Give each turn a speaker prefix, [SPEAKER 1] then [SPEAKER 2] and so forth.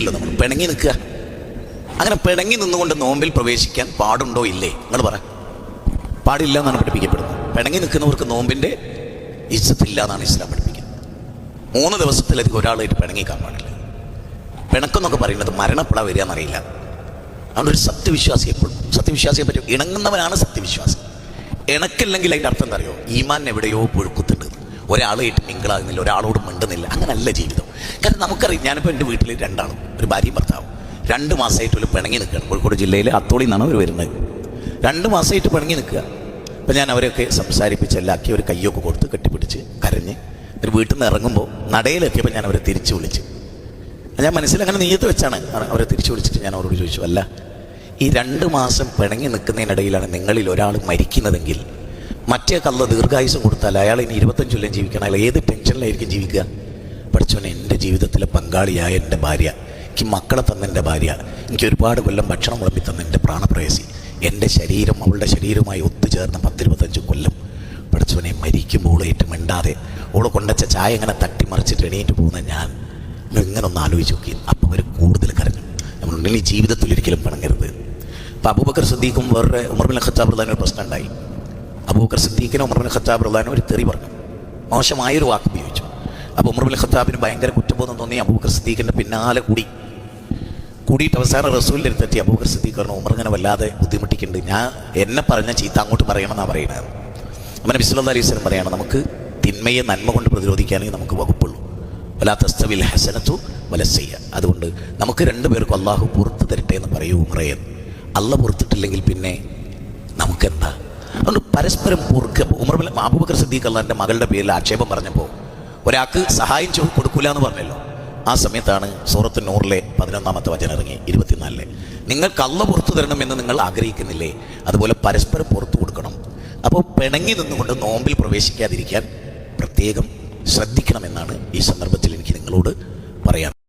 [SPEAKER 1] നിൽക്കുമല്ലോ നമ്മൾ. പിണങ്ങി നിൽക്കുക. അങ്ങനെ പിണങ്ങി നിന്നുകൊണ്ട് നോമ്പിൽ പ്രവേശിക്കാൻ പാടുണ്ടോ ഇല്ലേ? നിങ്ങൾ പറ. പാടില്ല എന്നാണ് പഠിപ്പിക്കപ്പെടുന്നത്. പിണങ്ങി നിൽക്കുന്നവർക്ക് നോമ്പിന്റെ ഇജ്ജത്തില്ല എന്നാണ് ഇസ്ലാം പഠിപ്പിക്കുന്നത്. മൂന്ന് ദിവസത്തിലധികം ഒരാളായിട്ട് പിണങ്ങിക്കാൻ പാടില്ല. പിണക്കെന്നൊക്കെ പറയുന്നത് മരണപ്പെടാൻ വരിക എന്നറിയില്ല. അതുകൊണ്ട് ഒരു സത്യവിശ്വാസി എപ്പോഴും. സത്യവിശ്വാസിയെ പറ്റും ഇണങ്ങുന്നവനാണ് സത്യവിശ്വാസി. ഇണക്കില്ലെങ്കിൽ അതിന്റെ അർത്ഥം എന്താ അറിയോ? ഈമാൻ എവിടെയോ പുഴുക്കുത്തുണ്ട് ഒരാളായിട്ട് മിങ്കിളാകുന്നില്ല ഒരാളോട് മിണ്ടുന്നില്ല. അങ്ങനല്ല ജീവിതം. കാരണം നമുക്കറിയാം ഞാനിപ്പോൾ എന്റെ വീട്ടിൽ രണ്ടാളും ഒരു ഭാര്യയും ഭർത്താവും. രണ്ട് മാസമായിട്ട് ഒരു പിണങ്ങി നിൽക്കുകയാണ് കോഴിക്കോട് ജില്ലയിൽ അത്തോളി നിന്നാണ് അവർ വരുന്നത്. രണ്ട് മാസമായിട്ട് പിണങ്ങി നിൽക്കുക അപ്പം ഞാൻ അവരെയൊക്കെ സംസാരിപ്പിച്ച് എല്ലാക്കി ഒരു കയ്യൊക്കെ കൊടുത്ത് കെട്ടിപ്പിടിച്ച് കരഞ്ഞ് ഒരു വീട്ടിൽ നിന്ന് ഇറങ്ങുമ്പോൾ നടയിലെത്തിയപ്പോൾ ഞാൻ അവരെ തിരിച്ചു വിളിച്ചു. ഞാൻ മനസ്സിൽ അങ്ങനെ നീയത്ത് വെച്ചാണ് അവരെ തിരിച്ചു വിളിച്ചിട്ട് ഞാൻ അവരോട് ചോദിച്ചു അല്ല ഈ രണ്ട് മാസം പിണങ്ങി നിൽക്കുന്നതിനിടയിലാണ് നിങ്ങളിൽ ഒരാൾ മരിക്കുന്നതെങ്കിൽ മറ്റേ കള്ള ദീർഘായുസം കൊടുത്താൽ അയാൾ ഇനി ഇരുപത്തഞ്ച് കൊല്ലം ജീവിക്കണം. അയാൾ ഏത് ടെൻഷനിലായിരിക്കും ജീവിക്കുക? പഠിച്ചോനെ എന്റെ ജീവിതത്തിലെ പങ്കാളിയായ എന്റെ ഭാര്യ എനിക്ക് മക്കളെ തന്ന എന്റെ ഭാര്യ എനിക്ക് ഒരുപാട് കൊല്ലം ഭക്ഷണം വിളമ്പി തന്ന എന്റെ പ്രാണപ്രയസി എന്റെ ശരീരം അവളുടെ ശരീരവുമായി ഒത്തുചേർന്ന പത്തിരുപത്തഞ്ച് കൊല്ലം പഠിച്ചവനെ മരിക്കുമ്പോൾ ഏറ്റവും മിണ്ടാതെ ഓൾ കൊണ്ടച്ച ചായ ഇങ്ങനെ തട്ടിമറിച്ചിട്ട് എണീറ്റ് പോകുന്ന ഞാൻ ഇങ്ങനെ ഒന്ന് ആലോചിച്ച് നോക്കി. അപ്പോൾ അവർ കൂടുതൽ കരഞ്ഞു. നമ്മളുണ്ടെങ്കിൽ ജീവിതത്തിൽ ഒരിക്കലും പിണങ്ങരുത്. അപ്പോൾ അബൂബക്കർ സിദ്ദീഖും വേറെ ഉമർബിൻ ഖത്താബ് ഒരു പ്രശ്നം ഉണ്ടായി. അബൂബക്കർ സിദ്ദീഖിനും ഉമർബിൻ ഖത്താബ് പ്രധാനം ഒരു തെറി പറഞ്ഞു. മോശമായൊരു വാക്ക് ഉപയോഗിച്ചു. അപ്പോൾ ഉമർബിൻ ഖത്താബിന് ഭയങ്കര കുറ്റബോധം തോന്നി അബൂബക്കർ സിദ്ദീഖിന്റെ പിന്നാലെ കൂടി. കൂടിയിട്ട് അവസാനം റസൂലിന്റെ അടുത്തെത്തി അബൂബക്കർ സിദ്ദീഖ് പറഞ്ഞു ഉമർ ഇങ്ങനെ വല്ലാതെ ബുദ്ധിമുട്ടിക്കുന്നുണ്ട്. ഞാൻ എന്നെ പറഞ്ഞ ചീത്ത അങ്ങോട്ട് പറയണമെന്നാണ് പറയുന്നത്. അങ്ങനെ ബിസ്വല്ലാ അലൈഹി സ്വലം പറയുകയാണ് നമുക്ക് തിന്മയെ നന്മ കൊണ്ട് പ്രതിരോധിക്കാനേ നമുക്ക് വകുപ്പുള്ളൂ. വലാ തസ്തവിൽ ഹസനത്തു വലസയ്യ അതുകൊണ്ട് നമുക്ക് രണ്ടു പേർക്കും അള്ളാഹു പുറത്ത് തരട്ടെ എന്ന് പറയൂ ഉമറയെന്ന് അല്ല പുറത്തിട്ടില്ലെങ്കിൽ പിന്നെ നമുക്കെന്താ? അതുകൊണ്ട് പരസ്പരം പൊറുക്കുക ഉമർ ബിൻ അബൂബക്കർ സിദ്ദീഖ് അള്ളാന്റെ മകളുടെ പേരിൽ ആക്ഷേപം പറഞ്ഞപ്പോൾ ഒരാൾക്ക് സഹായം ചെയ്ത് കൊടുക്കൂല എന്ന് പറഞ്ഞല്ലോ. ആ സമയത്താണ് സൂറത്ത് നൂറിലെ പതിനൊന്നാമത്തെ വചനം ഇറങ്ങി ഇരുപത്തിനാലിലെ. നിങ്ങൾ അള്ള പുറത്തു തരണമെന്ന് നിങ്ങൾ ആഗ്രഹിക്കുന്നില്ലേ? അതുപോലെ പരസ്പരം പുറത്തു കൊടുക്കണം. അപ്പോൾ പിണങ്ങി നിന്നുകൊണ്ട് നോമ്പിൽ പ്രവേശിക്കാതിരിക്കാൻ പ്രത്യേകം ശ്രദ്ധിക്കണമെന്നാണ് ഈ സന്ദർഭത്തിൽ എനിക്ക് നിങ്ങളോട് പറയാൻ